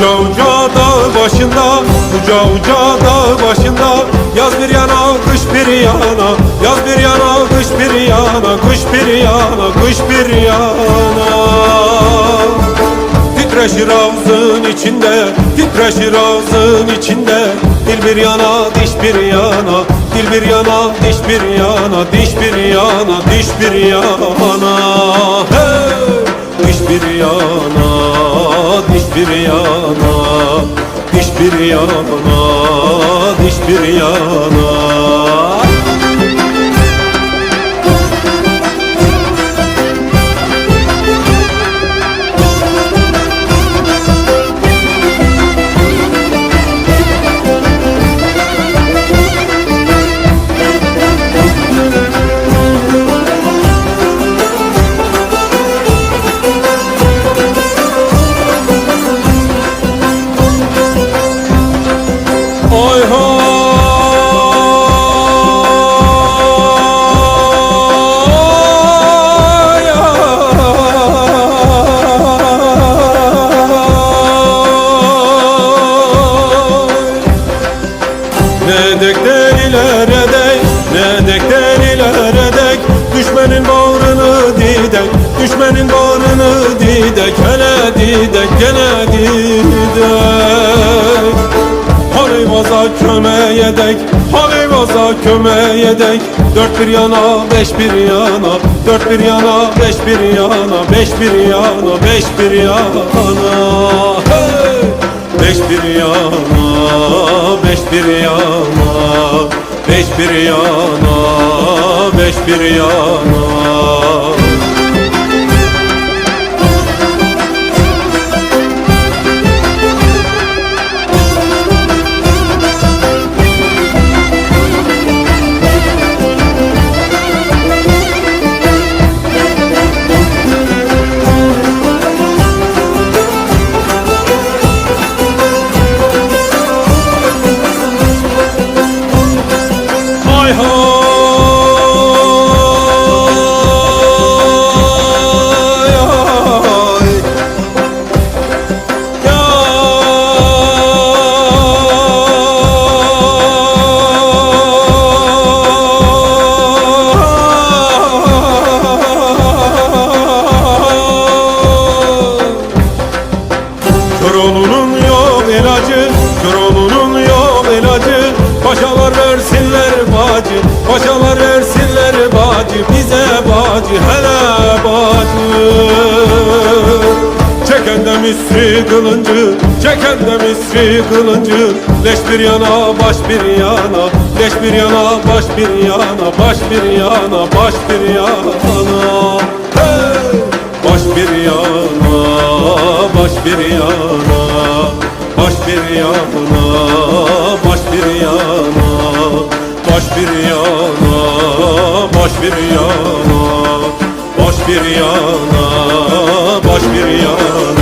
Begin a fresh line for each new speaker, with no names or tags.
dağ başında Uca uca dağ başında. Yaz bir yana kış bir yana. Yaz bir yana kış bir yana. Kış bir yana kış bir yana. Titreşir ağzın içinde Titreşir ağzın içinde. Dil bir yana diş bir yana. Dil bir yana diş bir yana. Diş bir yana diş bir yana. Hey! Diş bir yana Diş bir yana yana Diş bir yana Ne dek delilere dek, ne dek delilere dek. Düşmenin bağrını didek, düşmenin bağrını didek. Hele didek, gene didek. Haleyvaza kömeye dek, haleyvaza kömeye dek Dört bir yana, beş bir yana Dört bir yana, beş bir yana Beş bir yana, beş bir yana. Hey! Beş bir yana, beş bir yana Beş bir yana, beş bir yana Çeken de misri kılıncı Çeken de misri kılıncı. Leş bir yana baş bir yana. Leş bir yana baş bir yana. Baş bir yana baş bir yana. Hey! Baş bir yana Baş bir yana. Baş bir yana Baş bir yana. Baş bir yana Baş bir yana. Baş bir yana Baş bir yana